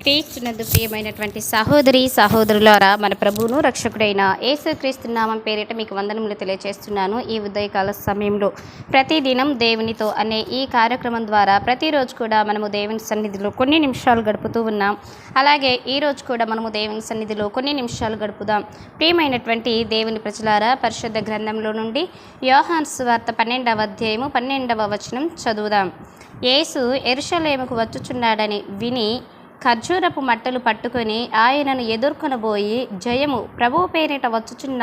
క్రీస్తునందు ప్రియమైనటువంటి సహోదరి సహోదరులారా మన ప్రభువును రక్షకుడైన యేసుక్రీస్తు నామం పేరిట మీకు వందనములు తెలియజేస్తున్నాను ఈ ఉదయకాల సమయంలో ప్రతిదినం దేవునితో అనే ఈ కార్యక్రమం ద్వారా ప్రతిరోజు కూడా మనము దేవుని సన్నిధిలో కొన్ని నిమిషాలు గడుపుతూ ఉన్నాం. అలాగే ఈరోజు కూడా మనము దేవుని సన్నిధిలో కొన్ని నిమిషాలు గడుపుదాం. ప్రియమైనటువంటి దేవుని ప్రజలారా పరిశుద్ధ గ్రంథంలో నుండి యోహాన్స్ వార్త పన్నెండవ అధ్యాయము పన్నెండవ వచనం చదువుదాం. యేసు ఎరుషలేముకు వచ్చుచున్నాడని విని ఖర్జూరపు మట్టలు పట్టుకొని ఆయనను ఎదుర్కొనబోయి జయము ప్రభు పేరిట వచ్చుచున్న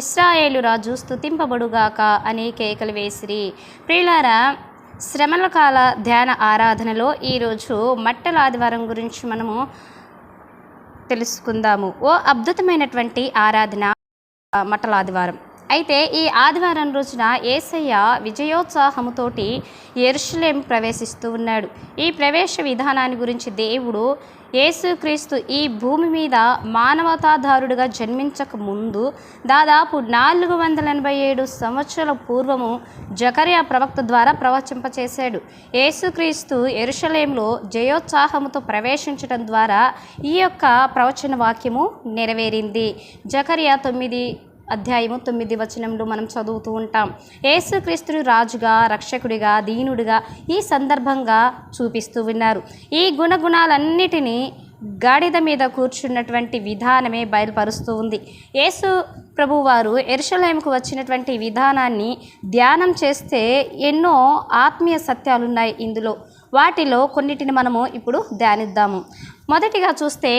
ఇస్రాయేలు రాజు స్థుతింపబడుగాక అని కేకలు వేసిరి. ప్రియులారా శ్రమల కాల ధ్యాన ఆరాధనలో ఈరోజు మట్టల ఆదివారం గురించి మనము తెలుసుకుందాము. ఓ అద్భుతమైనటువంటి ఆరాధన మట్టల ఆదివారం. అయితే ఈ ఆదివారం రోజున ఏసయ్య విజయోత్సాహముతోటి ఎరుషులేం ప్రవేశిస్తూ ఉన్నాడు. ఈ ప్రవేశ విధానాన్ని గురించి దేవుడు యేసుక్రీస్తు ఈ భూమి మీద మానవతాధారుడుగా జన్మించక ముందు దాదాపు నాలుగు వందల ఎనభై ఏడు సంవత్సరాల పూర్వము జకరియా ప్రవక్త ద్వారా ప్రవచింపచేశాడు. యేసుక్రీస్తు ఎరుషలేంలో జయోత్సాహముతో ప్రవేశించడం ద్వారా ఈ యొక్క ప్రవచన వాక్యము నెరవేరింది. జకరియా తొమ్మిది అధ్యాయము తొమ్మిది వచనంలో మనం చదువుతూ ఉంటాం. యేసుక్రీస్తుని రాజుగా రక్షకుడిగా దీనుడిగా ఈ సందర్భంగా చూపిస్తూ ఉన్నారు. ఈ గుణగుణాలన్నిటినీ గాడిద మీద కూర్చున్నటువంటి విధానమే బయలుపరుస్తూ ఉంది. యేసు ప్రభువారు ఎరుషలేముకు వచ్చినటువంటి విధానాన్ని ధ్యానం చేస్తే ఎన్నో ఆత్మీయ సత్యాలు ఉన్నాయి ఇందులో. వాటిలో కొన్నిటిని మనము ఇప్పుడు ధ్యానిద్దాము. మొదటిగా చూస్తే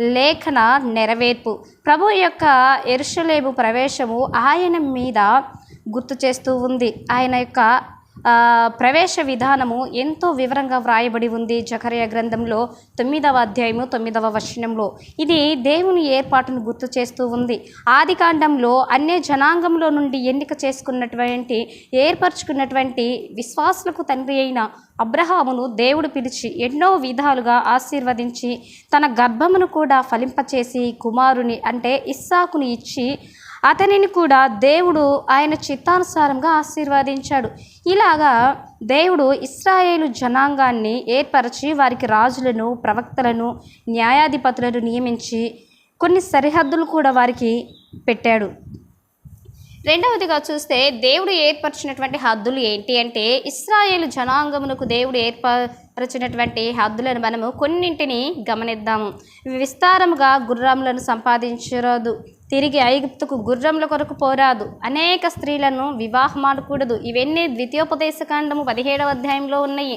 లేఖన నెరవేర్పు. ప్రభు యొక్క ఎరుషలేము ప్రవేశము ఆయన మీద గుర్తు చేస్తూ ఉంది. ఆయన యొక్క ప్రవేశ విధానము ఎంతో వివరంగా వ్రాయబడి ఉంది. జకర్య గ్రంథంలో తొమ్మిదవ అధ్యాయము తొమ్మిదవ వచనంలో. ఇది దేవుని ఏర్పాటును గుర్తు చేస్తూ ఉంది. ఆది కాండంలో అన్య జనాంగంలో నుండి ఎన్నిక చేసుకున్నటువంటి ఏర్పరచుకున్నటువంటి విశ్వాసులకు తండ్రి అయిన అబ్రహామును దేవుడు పిలిచి ఎన్నో విధాలుగా ఆశీర్వదించి తన గర్భమును కూడా ఫలింపచేసి కుమారుని అంటే ఇస్సాకుని ఇచ్చి అతనిని కూడా దేవుడు ఆయన చిత్తానుసారంగా ఆశీర్వదించాడు. ఇలాగా దేవుడు ఇస్రాయేలు జనాంగాన్ని ఏర్పరచి వారికి రాజులను ప్రవక్తలను న్యాయాధిపతులను నియమించి కొన్ని సరిహద్దులు కూడా వారికి పెట్టాడు. రెండవదిగా చూస్తే దేవుడు ఏర్పరిచినటువంటి హద్దులు ఏంటి అంటే ఇస్రాయేలు జనాంగమునకు దేవుడు ఏర్పరచినటువంటి హద్దులను మనము కొన్నింటిని గమనిద్దాము. విస్తారముగా గుర్రములను సంపాదించరాదు. తిరిగి ఐగుప్తుకు గుర్రముల కొరకు పోరాదు. అనేక స్త్రీలను వివాహమాడకూడదు ఇవన్నీ ద్వితీయోపదేశకాండము పదిహేడవ అధ్యాయంలో ఉన్నాయి.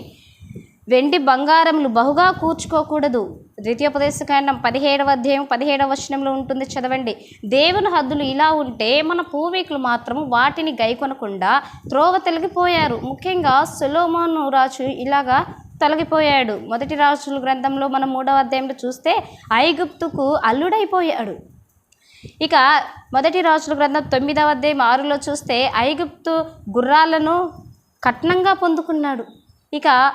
వెండి బంగారములు బహుగా కూర్చుకోకూడదు. ద్వితీయోపదేశకాండం పదిహేడవ అధ్యాయం పదిహేడవ వచనంలో ఉంటుంది. చదవండి. దేవుని హద్దులు ఇలా ఉంటే మన పూర్వీకులు మాత్రము వాటిని గైకొనకుండా త్రోవ తొలగిపోయారు. ముఖ్యంగా సులోమాను రాజు ఇలాగా తొలగిపోయాడు. మొదటి రాజుల గ్రంథంలో మనం మూడవ అధ్యాయంలో చూస్తే ఐగుప్తుకు అల్లుడైపోయాడు. ఇక మొదటి రాజుల గ్రంథం తొమ్మిదవ అధ్యాయం ఆరులో చూస్తే ఐగుప్తు గుర్రాలను కట్నంగా పొందుకున్నాడు. ఇక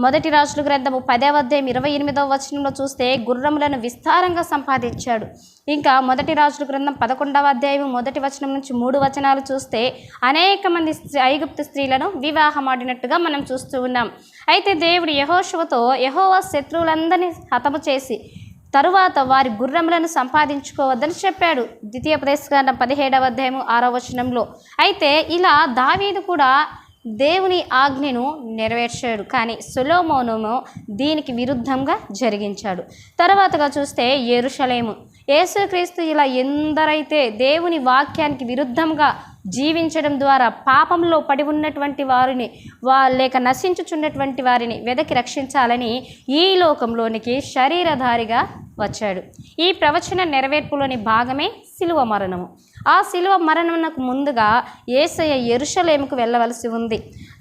మొదటి రాజుల గ్రంథము పదవ అధ్యాయం ఇరవై ఎనిమిదవ వచనంలో చూస్తే గుర్రములను విస్తారంగా సంపాదించాడు. ఇంకా మొదటి రాజుల గ్రంథం పదకొండవ అధ్యాయం మొదటి వచనం నుంచి మూడు వచనాలు చూస్తే అనేక మంది స్త్రీ- ఐగుప్తు స్త్రీలను వివాహమాడినట్టుగా మనం చూస్తూ ఉన్నాం. అయితే దేవుడు యహోశువతో యహోవ శత్రువులందరినీ హతము చేసి తరువాత వారి గుర్రములను సంపాదించుకోవద్దని చెప్పాడు. ద్వితీయ ప్రదేశకాండం పదిహేడవ అధ్యాయము ఆరో వచనంలో. అయితే ఇలా దావీదు కూడా దేవుని ఆజ్ఞను నెరవేర్చాడు. కానీ సొలోమోనము దీనికి విరుద్ధంగా జరిగించాడు. తర్వాతగా చూస్తే ఎరుషలేము యేసుక్రీస్తు ఇలా ఎందరైతే దేవుని వాక్యానికి విరుద్ధంగా జీవించడం ద్వారా పాపంలో పడి ఉన్నటువంటి వారిని వా లేక నశించుచున్నటువంటి వారిని వెదకి రక్షించాలని ఈ లోకంలోనికి శరీరధారిగా వచ్చాడు. ఈ ప్రవచన నెరవేర్పులోని భాగమే శిలువ మరణము. ఆ శిలువ మరణమునకు ముందుగా ఏసయ ఎరుషలేముకు వెళ్ళవలసి ఉంది.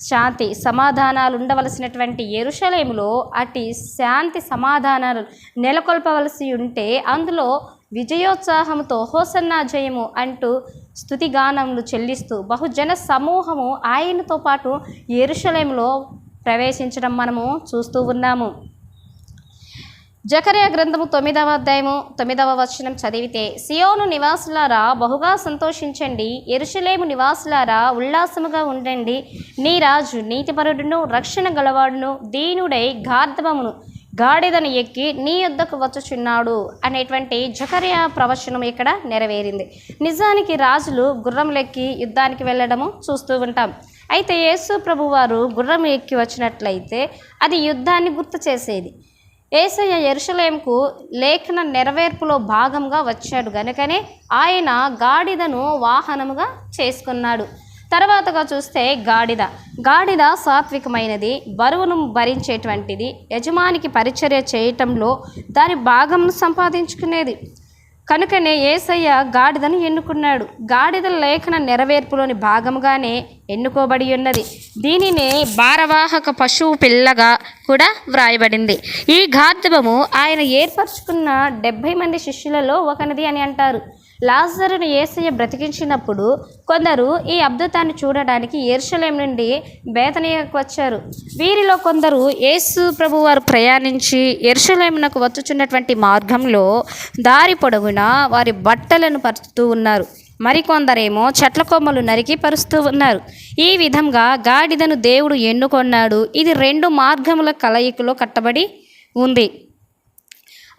శాంతి సమాధానాలు ఉండవలసినటువంటి ఎరుషలేములో అటు శాంతి సమాధానాలు నెలకొల్పవలసి ఉంటే అందులో విజయోత్సాహంతో హోసన్నా జయము అంటూ స్థుతిగానములు చెల్లిస్తూ బహుజన సమూహము ఆయనతో పాటు ఎరుషలేములో ప్రవేశించడం మనము చూస్తూ ఉన్నాము. జకర్య గ్రంథము తొమ్మిదవ అధ్యాయము తొమ్మిదవ వచనం చదివితే సియోను నివాసులారా బహుగా సంతోషించండి. ఎరుషలేము నివాసులారా ఉల్లాసముగా ఉండండి. నీ రాజు నీతిపరుడును రక్షణ గలవాడును దీనుడై గార్ధవమును గాడిదను ఎక్కి నీ యుద్ధకు వచ్చుచున్నాడు అనేటువంటి జకరియా ప్రవచనం ఇక్కడ నెరవేరింది. నిజానికి రాజులు గుర్రంలెక్కి యుద్ధానికి వెళ్ళడము చూస్తూ ఉంటాం. అయితే యేసు ప్రభు వారు గుర్రం ఎక్కి వచ్చినట్లయితే అది యుద్ధాన్ని గుర్తు చేసేది. ఏసయ్య ఎరుషలేంకు లేఖన నెరవేర్పులో భాగంగా వచ్చాడు గనుకనే ఆయన గాడిదను వాహనముగా చేసుకున్నాడు. తర్వాతగా చూస్తే గాడిద. గాడిద సాత్వికమైనది బరువును భరించేటువంటిది యజమానికి పరిచర్య చేయటంలో దాని భాగం సంపాదించుకునేది. కనుకనే ఏసయ్య గాడిదను ఎన్నుకున్నాడు. గాడిద లేఖన నెరవేర్పులోని భాగముగానే ఎన్నుకోబడి ఉన్నది. దీనినే భారవాహక పశువు పిల్లగా కూడా వ్రాయబడింది. ఈ గార్ధబము ఆయన ఏర్పరచుకున్న డెబ్భై మంది శిష్యులలో ఒకనిది అని అంటారు. లాజరును ఏసయ్య బ్రతికించినప్పుడు కొందరు ఈ అద్భుతాన్ని చూడడానికి ఏర్షలేం నుండి బేతనీయకు వచ్చారు. వీరిలో కొందరు యేసు ప్రభు వారు ప్రయాణించి ఎర్షలేమునకు వచ్చుచున్నటువంటి మార్గంలో దారి పొడవునా వారి బట్టలను పరుస్తూ ఉన్నారు. మరికొందరేమో చెట్ల కొమ్మలు నరికి పరుస్తూ ఉన్నారు. ఈ విధంగా గాడిదను దేవుడు ఎన్నుకొన్నాడు. ఇది రెండు మార్గముల కలయికలో కట్టబడి ఉంది.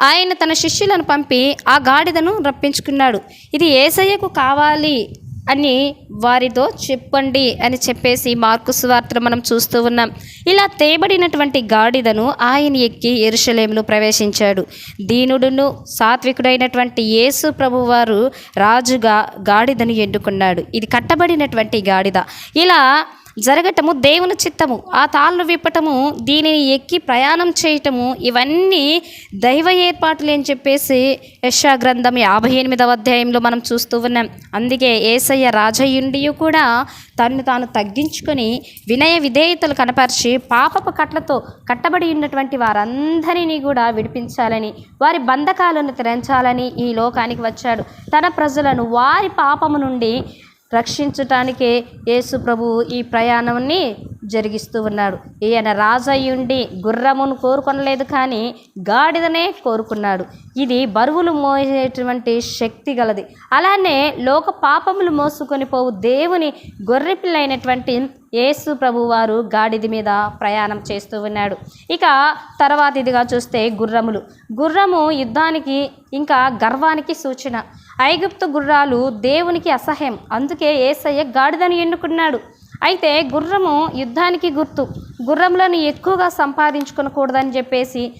ఆయన తన శిష్యులను పంపి ఆ గాడిదను రప్పించుకున్నాడు. ఇది ఏసయ్యకు కావాలి అని వారితో చెప్పండి అని చెప్పేసి మార్కు సువార్తను మనం చూస్తూ ఉన్నాం. ఇలా తేబడినటువంటి గాడిదను ఆయన ఎక్కి ఎరుషలేంలో ప్రవేశించాడు. దీనుడును సాత్వికుడైనటువంటి యేసు ప్రభువారు రాజుగా గాడిదను ఎన్నుకున్నాడు. ఇది కట్టబడినటువంటి గాడిద. ఇలా జరగటము దేవుని చిత్తము. ఆ తాళ్ళు విప్పటము దీనిని ఎక్కి ప్రయాణం చేయటము ఇవన్నీ దైవ ఏర్పాట్లు అని చెప్పేసి యశా గ్రంథం యాభై ఎనిమిదవ అధ్యాయంలో మనం చూస్తూ ఉన్నాం. అందుకే ఏసయ్య రాజయుండి కూడా తను తాను తగ్గించుకొని వినయ విధేయతలు కనపరిచి పాపపు కట్లతో కట్టబడి ఉన్నటువంటి వారందరినీ కూడా విడిపించాలని వారి బంధకాలను తెరంచాలని ఈ లోకానికి వచ్చాడు. తన ప్రజలను వారి పాపము నుండి రక్షించటానికే యేసు ప్రభువు ఈ ప్రయాణాన్ని జరిగిస్తూ ఉన్నాడు. ఈయన రాజయ్యుండి గుర్రమును కోరుకొనలేదు కానీ గాడిదనే కోరుకున్నాడు. ఇది బరువులు మోసేటువంటి శక్తి గలది. అలానే లోక పాపములు మోసుకొని పోవు దేవుని గొర్రెపిల్ల అయినటువంటి యేసు ప్రభువారు గాడిద మీద ప్రయాణం చేస్తూ ఉన్నాడు. ఇక తర్వాత ఇదిగా చూస్తే గుర్రములు. గుర్రము యుద్ధానికి ఇంకా గర్వానికి సూచన. ఐగుప్తు గుర్రాలు దేవునికి అసహ్యం. అందుకే ఏసయ్య గాడిదని ఎన్నుకున్నాడు. అయితే గుర్రము యుద్ధానికి గుర్తు. గుర్రములను ఎక్కువగా సంపాదించుకోకూడదని చెప్పేసి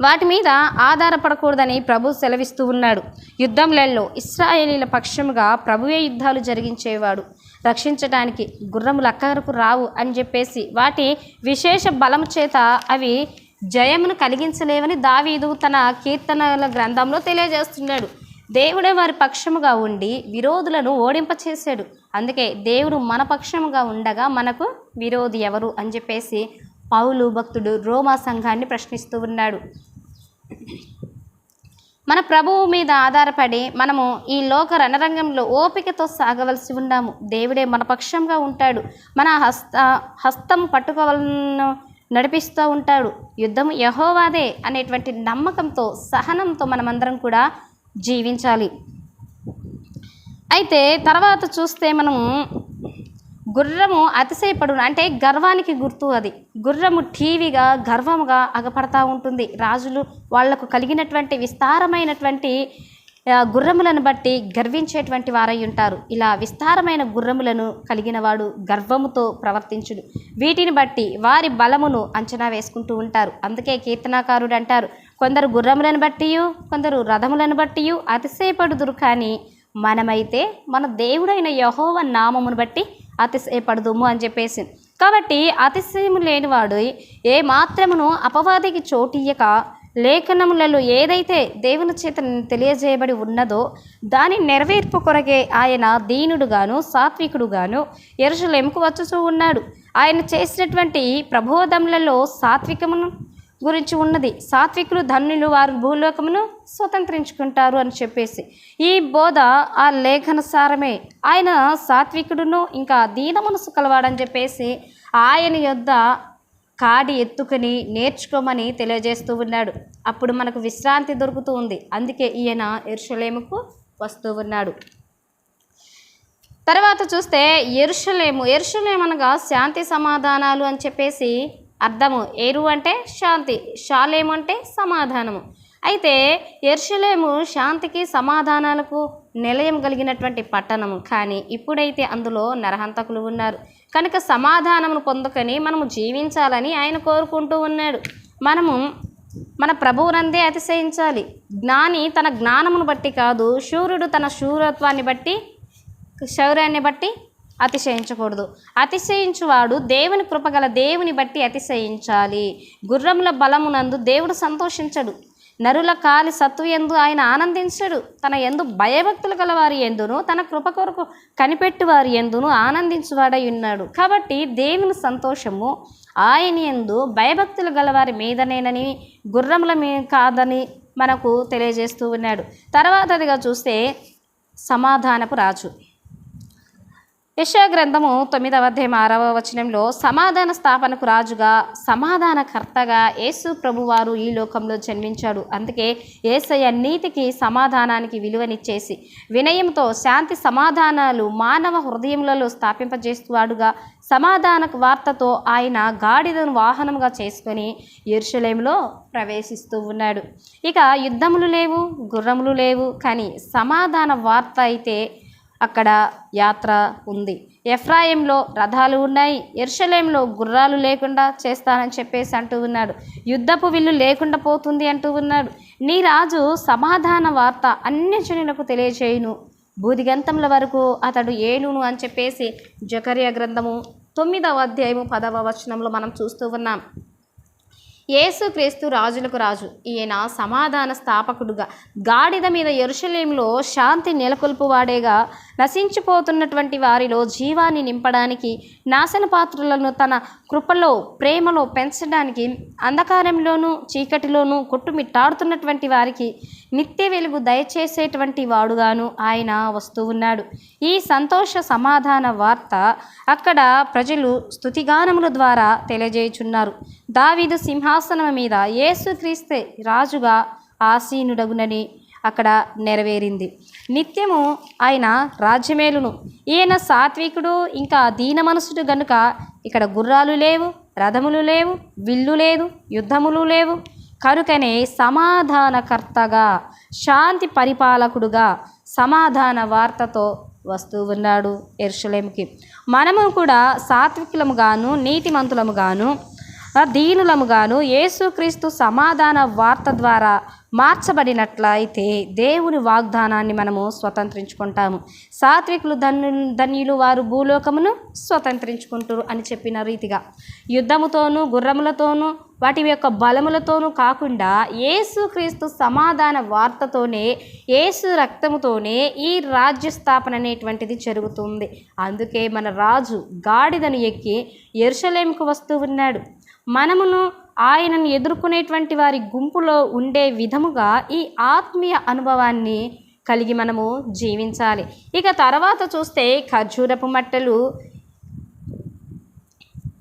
వాటి మీద ఆధారపడకూడదని ప్రభు సెలవిస్తూ ఉన్నాడు. యుద్ధంలలో ఇస్రాయేలీల పక్షముగా ప్రభువే యుద్ధాలు జరిగించేవాడు. రక్షించడానికి గుర్రములు అక్కరకు రావు అని చెప్పేసి వాటి విశేష బలము చేత అవి జయమును కలిగించలేవని దావీదు తన కీర్తనల గ్రంథంలో తెలియజేస్తున్నాడు. దేవుడే వారి పక్షముగా ఉండి విరోధులను ఓడింపచేశాడు. అందుకే దేవుడు మన పక్షముగా ఉండగా మనకు విరోధి ఎవరు అని చెప్పేసి పౌలు భక్తుడు రోమా సంఘాన్ని ప్రశ్నిస్తూ ఉన్నాడు. మన ప్రభువు మీద ఆధారపడి మనము ఈ లోక రణరంగంలో ఓపికతో సాగవలసి ఉన్నాము. దేవుడే మన పక్షంగా ఉంటాడు. మన హస్త హస్తం పట్టుకోవాలను నడిపిస్తూ ఉంటాడు. యుద్ధం యహోవాదే అనేటువంటి నమ్మకంతో సహనంతో మనమందరం కూడా జీవించాలి. అయితే తర్వాత చూస్తే మనం గుర్రము అతిశయపడు అంటే గర్వానికి గుర్తు అది. గుర్రము టీవీగా గర్వముగా అగపడతా ఉంటుంది. రాజులు వాళ్ళకు కలిగినటువంటి విస్తారమైనటువంటి గుర్రములను బట్టి గర్వించేటువంటి వారై ఉంటారు. ఇలా విస్తారమైన గుర్రములను కలిగిన వాడు గర్వముతో ప్రవర్తించుడు వీటిని బట్టి వారి బలమును అంచనా వేసుకుంటూ ఉంటారు. అందుకే కీర్తనాకారుడు అంటారు కొందరు గుర్రములను బట్టియు కొందరు రథములను బట్టియు అతిశయపడుదురు కానీ మనమైతే మన దేవుడైన యహోవ నామమును బట్టి అతిశయపడదుము అని చెప్పేసి. కాబట్టి అతిశయము లేనివాడు ఏ మాత్రమును అపవాదికి చోటియ్యక లేఖనములలో ఏదైతే దేవుని చేత తెలియజేయబడి ఉన్నదో దాని నెరవేర్పు కొరకే ఆయన దీనుడుగాను సాత్వికుడుగాను ఎరుసలేముకు వచ్చుచూ ఉన్నాడు. ఆయన చేసినటువంటి ప్రబోధములలో సాత్వికమును గురించి ఉన్నది. సాత్వికులు ధన్యులు వారు భూలోకమును స్వతంత్రించుకుంటారు అని చెప్పేసి. ఈ బోధ ఆ లేఖనసారమే ఆయన సాత్వికుడును ఇంకా దీన మనసు కలవాడని చెప్పేసి ఆయన యొద్ద కాడి ఎత్తుకొని నేర్చుకోమని తెలియజేస్తూ ఉన్నాడు. అప్పుడు మనకు విశ్రాంతి దొరుకుతూ ఉంది. అందుకే ఈయన ఎరుషలేముకు వస్తూ ఉన్నాడు. తర్వాత చూస్తే ఎరుషలేము ఎరుషలేం అనగా శాంతి సమాధానాలు అని చెప్పేసి అర్థము. ఎరు అంటే శాంతి షాలేము అంటే సమాధానము. అయితే ఎరుషలేము శాంతికి సమాధానాలకు నిలయం కలిగినటువంటి పట్టణము. కానీ ఇప్పుడైతే అందులో నరహంతకులు ఉన్నారు. కనుక సమాధానమును పొందుకొని మనము జీవించాలని ఆయన కోరుకుంటూ ఉన్నాడు. మనము మన ప్రభువునందే అతిశయించాలి. జ్ఞాని తన జ్ఞానమును బట్టి కాదు శూరుడు తన శూరత్వాన్ని బట్టి శౌర్యాన్ని బట్టి అతిశయించకూడదు. అతిశయించువాడు దేవుని కృపగల దేవుని బట్టి అతిశయించాలి. గుర్రముల బలమునందు దేవుడు సంతోషించడు. నరుల కాలి సత్తు ఎందు ఆయన ఆనందించడు. తన ఎందు భయభక్తులు గల వారి ఎందును తన కృప కొరకు కనిపెట్టు వారి ఎందును ఆనందించువాడై ఉన్నాడు కాబట్టి దేవుని సంతోషము ఆయన ఎందు భయభక్తులు గలవారి మీదనేనని గుర్రముల మీ కాదని మనకు తెలియజేస్తూ ఉన్నాడు. తర్వాతదిగా చూస్తే సమాధానపు రాజు. యశా గ్రంథము తొమ్మిదవ అధ్యాయం ఆరవ వచనంలో సమాధాన స్థాపనకు రాజుగా సమాధానకర్తగా యేసు ప్రభువారు ఈ లోకంలో జన్మించాడు. అందుకే ఏసయ్య నీతికి సమాధానానికి విలువనిచ్చేసి వినయంతో శాంతి సమాధానాలు మానవ హృదయములలో స్థాపింపజేస్తువాడుగా సమాధాన వార్తతో ఆయన గాడిదను వాహనముగా చేసుకొని ఎరుషలేములో ప్రవేశిస్తూ ఉన్నాడు. ఇక యుద్ధములు లేవు గుర్రములు లేవు కానీ సమాధాన వార్త అయితే అక్కడ యాత్ర ఉంది. ఎఫ్రాయింలో రథాలు ఉన్నాయి. ఎర్షలేంలో గుర్రాలు లేకుండా చేస్తానని చెప్పేసి అంటూ ఉన్నాడు. యుద్ధపు విల్లు లేకుండా పోతుంది అంటూ ఉన్నాడు. నీ రాజు సమాధాన వార్త అన్ని జనులకు తెలియజేయును బూదిగంతముల వరకు అతడు ఏలును అని చెప్పేసి జకర్య గ్రంథము తొమ్మిదవ అధ్యాయము పదవ వచనంలో మనం చూస్తూ ఉన్నాం. యేసుక్రీస్తు రాజులకు రాజు. ఈయన సమాధాన స్థాపకుడుగా గాడిద మీద ఎరుషలేంలో శాంతి నెలకొల్పువాడేగా నశించిపోతున్నటువంటి వారిలో జీవాన్ని నింపడానికి నాశన పాత్రలను తన కృపలో ప్రేమలో పెంచడానికి అంధకారంలోనూ చీకటిలోనూ కొట్టుమిట్టాడుతున్నటువంటి వారికి నిత్య వెలుగు దయచేసేటువంటి వాడుగాను ఆయన వస్తూ ఉన్నాడు. ఈ సంతోష సమాధాన వార్త అక్కడ ప్రజలు స్తుతిగానముల ద్వారా తెలియజేయుచున్నారు. దావీదు సింహాసనం మీద యేసుక్రీస్తే రాజుగా ఆసీనుడగునని అక్కడ నెరవేరింది. నిత్యము ఆయన రాజ్యమేలును. ఈయన సాత్వికుడు ఇంకా దీన మనసుడు గనుక ఇక్కడ గుర్రాలు లేవు రథములు లేవు విల్లు లేదు యుద్ధములు లేవు. కనుకనే సమాధానకర్తగా శాంతి పరిపాలకుడుగా సమాధాన వార్తతో వస్తూ ఉన్నాడు ఎరుషలేంకి మనము కూడా సాత్వికులముగాను నీతిమంతులముగాను దీనులముగాను యేసుక్రీస్తు సమాధాన వార్త ద్వారా మార్చబడినట్లయితే దేవుని వాగ్దానాన్ని మనము స్వతంత్రించుకుంటాము. సాత్వికులు ధన్యు ధన్యులు వారు భూలోకమును స్వతంత్రించుకుంటారు అని చెప్పిన రీతిగా యుద్ధముతోనూ గుర్రములతోనూ వాటి యొక్క బలములతోనూ కాకుండా యేసుక్రీస్తు సమాధాన వార్తతోనే యేసు రక్తముతోనే ఈ రాజ్య స్థాపన అనేటువంటిది జరుగుతుంది. అందుకే మన రాజు గాడిదను ఎక్కి ఎరుషలేంకు వస్తూ ఉన్నాడు. మనమును ఆయనను ఎదుర్కొనేటువంటి వారి గుంపులో ఉండే విధముగా ఈ ఆత్మీయ అనుభవాన్ని కలిగి మనము జీవించాలి. ఇక తర్వాత చూస్తే ఖర్జూరపు మట్టలు.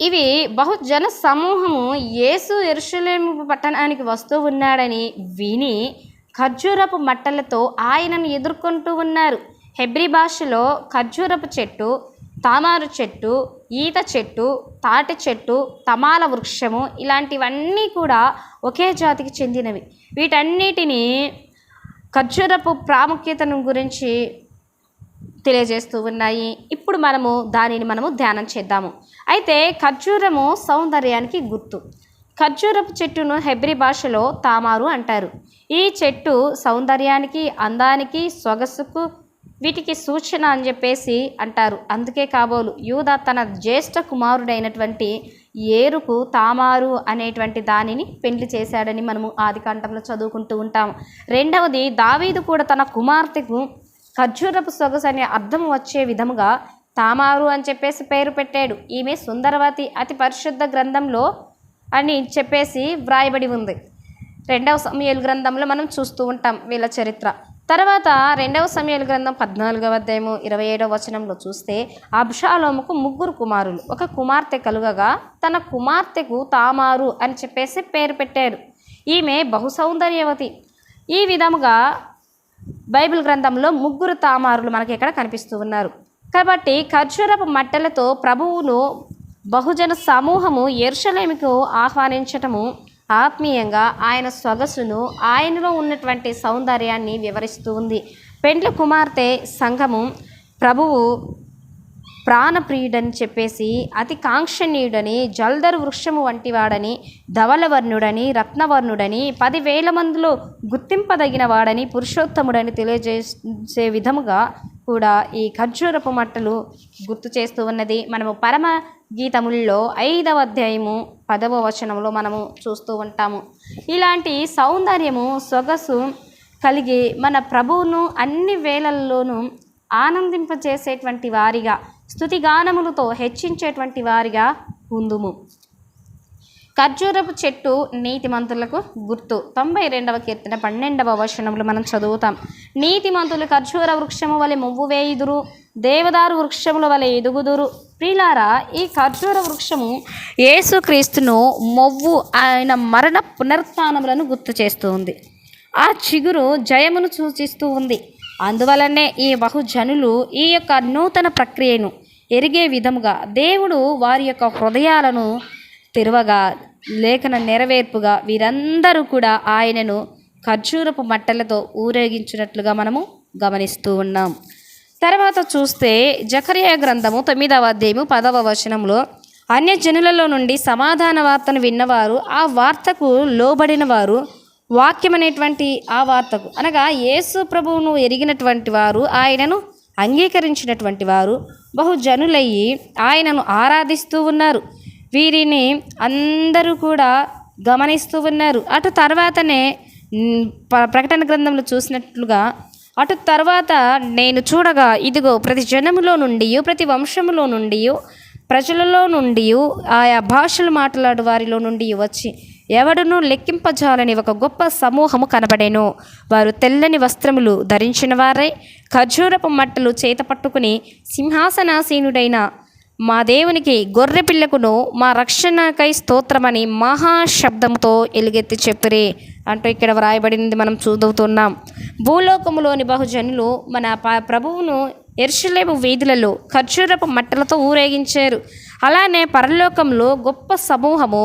ఇవి బహుజన సమూహము యేసు ఎరుషులేము పట్టణానికి వస్తూ ఉన్నాడని విని ఖర్జూరపు మట్టలతో ఆయనను ఎదుర్కొంటూ ఉన్నారు. హెబ్రి భాషలో ఖర్జూరపు చెట్టు తామారు చెట్టు ఈత చెట్టు తాటి చెట్టు తమాల వృక్షము ఇలాంటివన్నీ కూడా ఒకే జాతికి చెందినవి. వీటన్నిటినీ ఖర్జూరపు ప్రాముఖ్యతను గురించి తెలియజేస్తూ ఉన్నాయి. ఇప్పుడు మనము దానిని మనము ధ్యానం చేద్దాము. అయితే ఖర్జూరము సౌందర్యానికి గుర్తు. ఖర్జూరపు చెట్టును హెబ్రి భాషలో తామారు అంటారు. ఈ చెట్టు సౌందర్యానికి అందానికి సొగసుకు వీటికి సూచన అని చెప్పేసి అంటారు. అందుకే కాబోలు యూద తన జ్యేష్ఠ కుమారుడైనటువంటి ఏరుకు తామారు అనేటువంటి దానిని పెండ్లి చేశాడని మనము ఆదికాండంలో చదువుకుంటూ ఉంటాము రెండవది దావీదు కూడా తన కుమార్తెకు ఖర్జూరపు సొగసు అనే అర్థం వచ్చే విధముగా తామారు అని చెప్పేసి పేరు పెట్టాడు. ఈమె సుందరవతి అతి పరిశుద్ధ గ్రంథంలో అని చెప్పేసి వ్రాయబడి ఉంది. రెండవ సమయలు గ్రంథంలో మనం చూస్తూ ఉంటాం వీళ్ళ చరిత్ర. తర్వాత రెండవ సమయాల గ్రంథం పద్నాలుగవ అధ్యాయము ఇరవై ఏడవ వచనంలో చూస్తే అబ్షాలోముకు ముగ్గురు కుమారులు ఒక కుమార్తె కలుగగా తన కుమార్తెకు తామారు అని చెప్పేసి పేరు పెట్టారు. ఈమె బహు సౌందర్యవతి ఈ విధముగా బైబిల్ గ్రంథంలో ముగ్గురు తామారులు మనకి ఇక్కడ కనిపిస్తూ ఉన్నారు. కాబట్టి ఖర్జూరపు మట్టెలతో ప్రభువును బహుజన సమూహము ఎర్షలేమికు ఆహ్వానించటము ఆత్మీయంగా ఆయన సొగసును ఆయనలో ఉన్నటువంటి సౌందర్యాన్ని వివరిస్తూ ఉంది. పెండ్ల కుమార్తె సంఘము ప్రభువు ప్రాణప్రియుడని చెప్పేసి అతి కాంక్షణీయుడని జల్దరు వృక్షము వంటివాడని ధవలవర్ణుడని రత్నవర్ణుడని పదివేల మందిలో గుర్తింపదగిన వాడని పురుషోత్తముడని తెలియజేసే విధముగా కూడా ఈ ఖర్జూరపు మట్టలు గుర్తు చేస్తూ ఉన్నది. మనము పరమ గీతముల్లో ఐదవ అధ్యాయము పదవ వచనంలో మనము చూస్తూ ఉంటాము. ఇలాంటి సౌందర్యము సొగసు కలిగి మన ప్రభువును అన్ని వేళల్లోనూ ఆనందింపజేసేటువంటి వారిగా స్థుతిగానములతో హెచ్చించేటువంటి వారిగా ఉందుము. ఖర్జూరపు చెట్టు నీతిమంతులకు గుర్తు. తొంభై రెండవ కీర్తన పన్నెండవ వచనంలో మనం చదువుతాం. నీతిమంతులు ఖర్జూర వృక్షము వలె మువ్వు వేయుదురు దేవదారు వృక్షముల వలె ఎదుగుదురు. ప్రిలారా ఈ ఖర్జూర వృక్షము యేసుక్రీస్తును మొవ్వు ఆయన మరణ పునరుత్నములను గుర్తు చేస్తూ ఉంది. ఆ చిగురు జయమును సూచిస్తూ ఉంది. అందువలనే ఈ బహుజనులు ఈ యొక్క నూతన ప్రక్రియను ఎరిగే విధముగా దేవుడు వారి యొక్క హృదయాలను తెరవగా లేఖన నెరవేర్పుగా వీరందరూ కూడా ఆయనను ఖర్జూరపు మట్టలతో ఊరేగించినట్లుగా మనము గమనిస్తూ ఉన్నాం. తర్వాత చూస్తే జకరియా గ్రంథము తొమ్మిదవ అధ్యాయము పదవ వచనంలో అన్యజనులలో నుండి సమాధాన వార్తను విన్నవారు ఆ వార్తకు లోబడిన వారు వాక్యం అనేటువంటి ఆ వార్తకు. అనగా యేసు ప్రభువును ఎరిగినటువంటి వారు ఆయనను అంగీకరించినటువంటి వారు బహుజనులయ్యి ఆయనను ఆరాధిస్తూ ఉన్నారు. వీరిని అందరూ కూడా గమనిస్తూ ఉన్నారు. అటు తర్వాతనే ప- ప్రకటన గ్రంథంలో చూసినట్లుగా అటు తర్వాత నేను చూడగా ఇదిగో ప్రతి జనములో నుండి ప్రతి వంశములో నుండి ప్రజలలో నుండి ఆయా భాషలు మాట్లాడు వారిలో నుండి వచ్చి ఎవడునూ లెక్కింపజాలని ఒక గొప్ప సమూహము కనబడేను. వారు తెల్లని వస్త్రములు ధరించిన వారై ఖర్జూరపు మట్టలు చేత పట్టుకుని సింహాసనాసీనుడైన మా దేవునికి గొర్రె పిల్లకును మా రక్షణకై స్తోత్రమని మహాశబ్దంతో ఎలుగెత్తి చెప్పిరి. అంటూ ఇక్కడ వ్రాయబడింది మనం చూదవుతున్నాం. భూలోకములోని బహుజనులు మన ప్రభువును ఎర్షలేము వీధులలో ఖర్జూరపు మట్టలతో ఊరేగించారు. అలానే పరలోకంలో గొప్ప సమూహము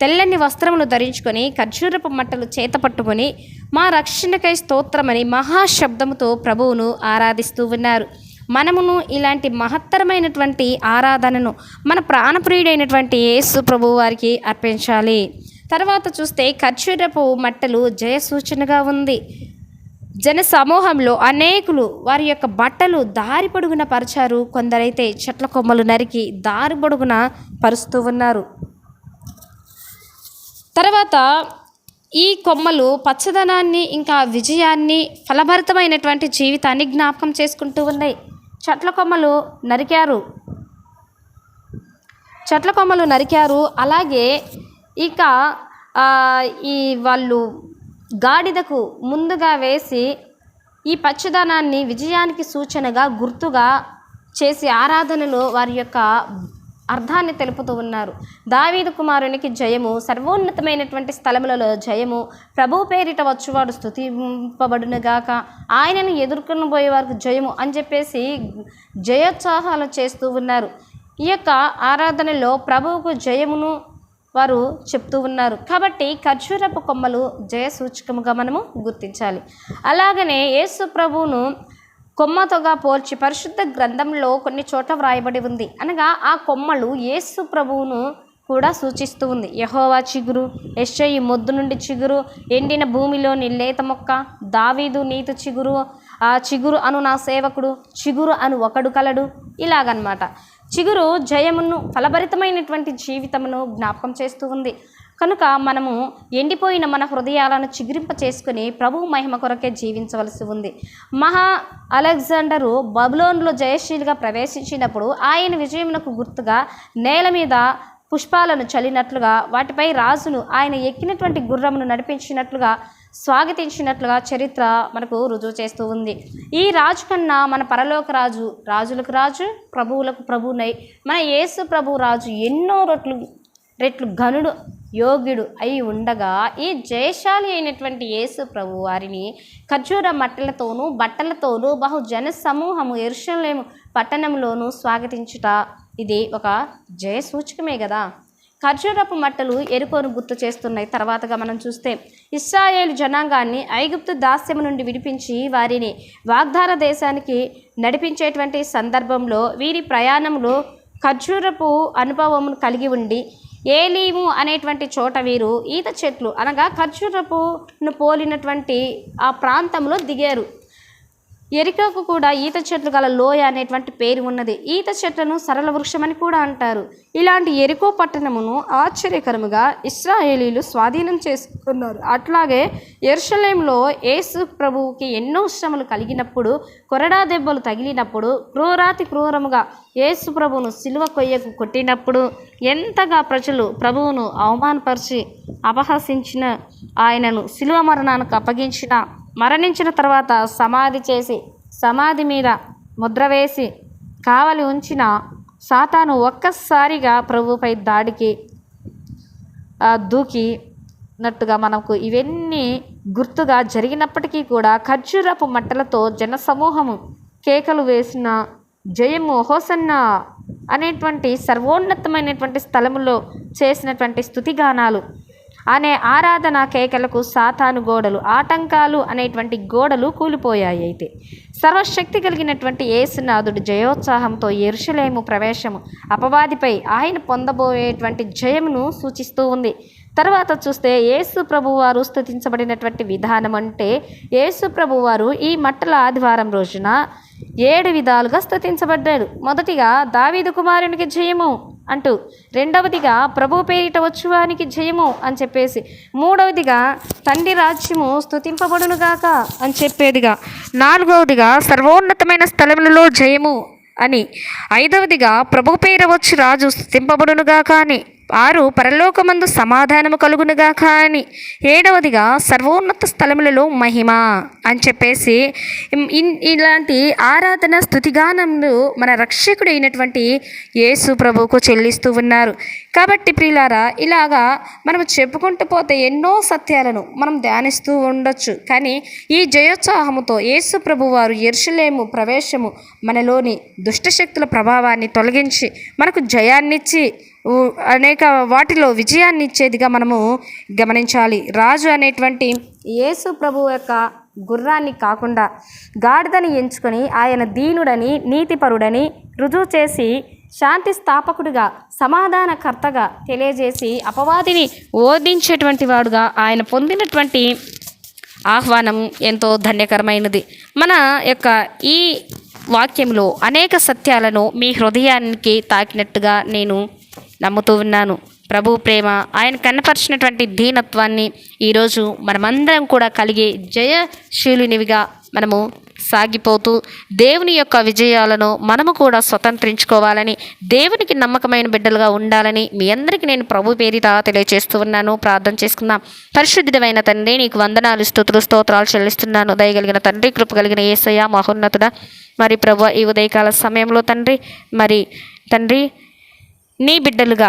తెల్లని వస్త్రములు ధరించుకొని ఖర్జూరపు మట్టలు చేత పట్టుకొని మా రక్షణకై స్తోత్రమని మహాశబ్దముతో ప్రభువును ఆరాధిస్తూ ఉన్నారు. మనమును ఇలాంటి మహత్తరమైనటువంటి ఆరాధనను మన ప్రాణప్రియుడైనటువంటి యేసు ప్రభు వారికి అర్పించాలి. తర్వాత చూస్తే ఖర్జూరపు మట్టలు జయ సూచనగా ఉంది. జన సమూహంలో అనేకులు వారి యొక్క బట్టలు దారి పొడుగున పరిచారు. కొందరైతే చెట్ల కొమ్మలు నరికి దారి పొడుగున పరుస్తూ ఉన్నారు. తర్వాత ఈ కొమ్మలు పచ్చదనాన్ని ఇంకా విజయాన్ని ఫలభరితమైనటువంటి జీవితాన్ని జ్ఞాపకం చేసుకుంటూ ఉన్నాయి. చెట్ల కొమ్మలు నరికారు. చెట్ల కొమ్మలు నరికారు. అలాగే ఇక ఈ వాళ్ళు గాడిదకు ముందుగా వేసి ఈ పచ్చదనాన్ని విజయానికి సూచనగా గుర్తుగా చేసి ఆరాధనలో వారి యొక్క అర్థాన్ని తెలుపుతూ ఉన్నారు. దావీదు కుమారునికి జయము సర్వోన్నతమైనటువంటి స్థలములలో జయము ప్రభు పేరిట వచ్చువాడు స్థుతింపబడునుగాక ఆయనను ఎదుర్కొని పోయే వారికి జయము అని చెప్పేసి జయోత్సాహాలు చేస్తూ ఉన్నారు. ఈ యొక్క ఆరాధనలో ప్రభువుకు జయమును వారు చెప్తూ ఉన్నారు. కాబట్టి ఖర్జూరపు కొమ్మలు జయ సూచకముగా మనము గుర్తించాలి. అలాగనే యేసు ప్రభువును కొమ్మతోగా పోల్చి పరిశుద్ధ గ్రంథంలో కొన్ని చోట్ల వ్రాయబడి ఉంది. అనగా ఆ కొమ్మలు యేసు ప్రభువును కూడా సూచిస్తూ ఉంది. యహోవా చిగురు యెషయి మొద్దు నుండి చిగురు ఎండిన భూమిలోని లేత మొక్క దావీదు నీతి చిగురు ఆ చిగురు అను నా సేవకుడు చిగురు అను ఒకడు కలడు. ఇలాగనమాట. చిగురు జయమును ఫలభరితమైనటువంటి జీవితమును జ్ఞాపకం చేస్తూ ఉంది. కనుక మనము ఎండిపోయిన మన హృదయాలను చిగురింప చేసుకుని ప్రభు మహిమ కొరకే జీవించవలసి ఉంది. మహా అలెగ్జాండరు బబులోన్లో జయశీలిగా ప్రవేశించినప్పుడు ఆయన విజయమునకు గుర్తుగా నేల మీద పుష్పాలను చల్లినట్లుగా వాటిపై రాజును ఆయన ఎక్కినటువంటి గుర్రమును నడిపించినట్లుగా స్వాగతించినట్లుగా చరిత్ర మనకు రుజువు చేస్తూ ఉంది. ఈ రాజు కన్నా మన పరలోక రాజు రాజులకు రాజు ప్రభువులకు ప్రభునై మన యేసు ప్రభు రాజు ఎన్నో రొట్లు రెట్లు ఘనుడు యోగ్యుడు అయి ఉండగా ఈ జయశాలి అయినటువంటి యేసు ప్రభు వారిని ఖర్జూర మట్టలతోనూ బట్టలతోనూ బహు జన సమూహము ఎరుషలేము పట్టణంలోనూ స్వాగతించుట ఇది ఒక జయ సూచకమే కదా. ఖర్జూరపు మట్టలు ఎరుకోను గుర్తు చేస్తున్నాయి. తర్వాతగా మనం చూస్తే ఇస్రాయేల్ జనాంగాన్ని ఐగుప్తు దాస్యము నుండి విడిపించి వారిని వాగ్దాన దేశానికి నడిపించేటువంటి సందర్భంలో వీరి ప్రయాణంలో ఖర్జూరపు అనుభవమును కలిగి ఉండి ఏలీము అనేటువంటి చోట వీరు ఈత చెట్లు అనగా ఖర్జూరపును పోలినటువంటి ఆ ప్రాంతంలో దిగారు. ఎరికకు కూడా ఈత చెట్లు గల లోయ అనేటువంటి పేరు ఉన్నది. ఈత చెట్లను సరళ వృక్షమని కూడా అంటారు. ఇలాంటి ఎరికో పట్టణమును ఆశ్చర్యకరముగా ఇస్రాయేలీలు స్వాధీనం చేసుకున్నారు. అట్లాగే ఎర్షలేంలో యేసు ప్రభువుకి ఎన్నో శ్రమలు కలిగినప్పుడు కొరడా దెబ్బలు తగిలినప్పుడు క్రూరాతి క్రూరముగా యేసు ప్రభువును సిలువ కొయ్యకు కొట్టినప్పుడు ఎంతగా ప్రజలు ప్రభువును అవమానపరిచి అపహసించిన ఆయనను సిలువ మరణానికి అప్పగించిన మరణించిన తర్వాత సమాధి చేసి సమాధి మీద ముద్ర వేసి కావలి ఉంచిన సాతాను ఒక్కసారిగా ప్రభుపై దాడికి దూకి దూకినట్టుగా మనకు ఇవన్నీ గుర్తుగా జరిగినప్పటికీ కూడా ఖర్జూరపు మట్టలతో జనసమూహము కేకలు వేసిన జయము హోసన్న అనేటువంటి సర్వోన్నతమైనటువంటి స్థలములో చేసినటువంటి స్థుతిగానాలు అనే ఆరాధన కేకలకు సాతాను గోడలు ఆటంకాలు అనేటువంటి గోడలు కూలిపోయాయి అయితే. సర్వశక్తి కలిగినటువంటి ఏసునాథుడు జయోత్సాహంతో ఎరుషలేము ప్రవేశము అపవాదిపై ఆయన పొందబోయేటువంటి జయమును సూచిస్తూ ఉంది. తర్వాత చూస్తే యేసు ప్రభువారు స్థుతించబడినటువంటి విధానం అంటే యేసు ప్రభువారు ఈ మట్టల ఆదివారం రోజున ఏడు విధాలుగా స్థుతించబడ్డాడు. మొదటిగా దావీదు కుమారునికి జయము అంటూ రెండవదిగా ప్రభు పేరిట వచ్చువానికి జయము అని చెప్పేసి మూడవదిగా తండ్రి రాజ్యము స్థుతింపబడునుగాక అని చెప్పేదిగా. నాలుగవదిగా సర్వోన్నతమైన స్థలములలో జయము అని. ఐదవదిగా ప్రభు పేర వచ్చి రాజు స్థుతింపబడునుగాక అని. వారు పరలోకమందు సమాధానము కలుగునుగాక అని. ఏడవదిగా సర్వోన్నత స్థలములలో మహిమ అని చెప్పేసి ఇలాంటి ఆరాధన స్థుతిగానములు మన రక్షకుడు అయినటువంటి యేసు ప్రభువుకు చెల్లిస్తూ ఉన్నారు. కాబట్టి ప్రియులారా ఇలాగా మనం చెప్పుకుంటూ పోతే ఎన్నో సత్యాలను మనం ధ్యానిస్తూ ఉండొచ్చు. కానీ ఈ జయోత్సాహముతో యేసు ప్రభు వారు ఎరుషులేము ప్రవేశము మనలోని దుష్టశక్తుల ప్రభావాన్ని తొలగించి మనకు జయాన్నిచ్చి అనేక వాటిలో విజయాన్ని ఇచ్చేదిగా మనము గమనించాలి. రాజు అనేటువంటి యేసు ప్రభు యొక్క గుర్రాన్ని కాకుండా గాడిదని ఎంచుకొని ఆయన దీనుడని నీతిపరుడని రుజువు చేసి శాంతి స్థాపకుడిగా సమాధానకర్తగా తెలియజేసి అపవాదిని ఓదించేటువంటి వాడుగా ఆయన పొందినటువంటి ఆహ్వానం ఎంతో ధన్యకరమైనది. మన యొక్క ఈ వాక్యంలో అనేక సత్యాలను మీ హృదయానికి తాకినట్టుగా నేను నమ్ముతూ ఉన్నాను. ప్రభు ప్రేమ ఆయన కనపరిచినటువంటి దీనత్వాన్ని ఈరోజు మనమందరం కూడా కలిగి జయశీలునివిగా మనము సాగిపోతూ దేవుని యొక్క విజయాలను మనము కూడా స్వతంత్రించుకోవాలని దేవునికి నమ్మకమైన బిడ్డలుగా ఉండాలని మీ అందరికీ నేను ప్రభు పేరిట తెలియజేస్తూ ఉన్నాను. ప్రార్థన చేసుకుందాం. పరిశుద్ధమైన తండ్రి నీకు వందనాలు స్థుతులు స్తోత్రాలు చెల్లిస్తున్నాను. దయగలిగిన తండ్రి కృప కలిగిన ఏసయ్య మహోన్నతుడ. మరి ప్రభు ఈ ఉదయకాల సమయంలో తండ్రి మరి తండ్రి నీ బిడ్డలుగా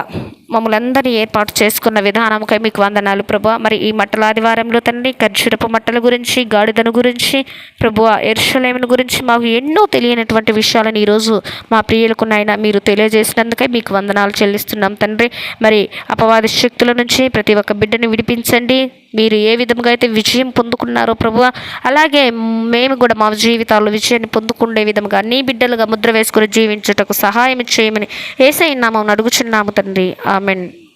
మమ్మల్ని అందరినీ ఏర్పాటు చేసుకున్న విధానంకై మీకు వందనాలు ప్రభు మరి ఈ మట్టల ఆదివారంలో తండ్రి ఖర్జూరపు మట్టల గురించి గాడిదను గురించి ప్రభు ఎరుషలేమును గురించి మాకు ఎన్నో తెలియనటువంటి విషయాలను ఈరోజు మా ప్రియులకు నాయన మీరు తెలియజేసినందుకై మీకు వందనాలు చెల్లిస్తున్నాం తండ్రి. మరి అపవాద శక్తుల నుంచి ప్రతి ఒక్క బిడ్డని విడిపించండి. మీరు ఏ విధంగా అయితే విజయం పొందుకున్నారో ప్రభు అలాగే మేము కూడా మా జీవితాల్లో విజయాన్ని పొందుకునే విధంగా నీ బిడ్డలుగా ముద్ర వేసుకుని జీవించుటకు సహాయం చేయమని ఏసై నామం అడుగుచున్నాము తండ్రి. I mean.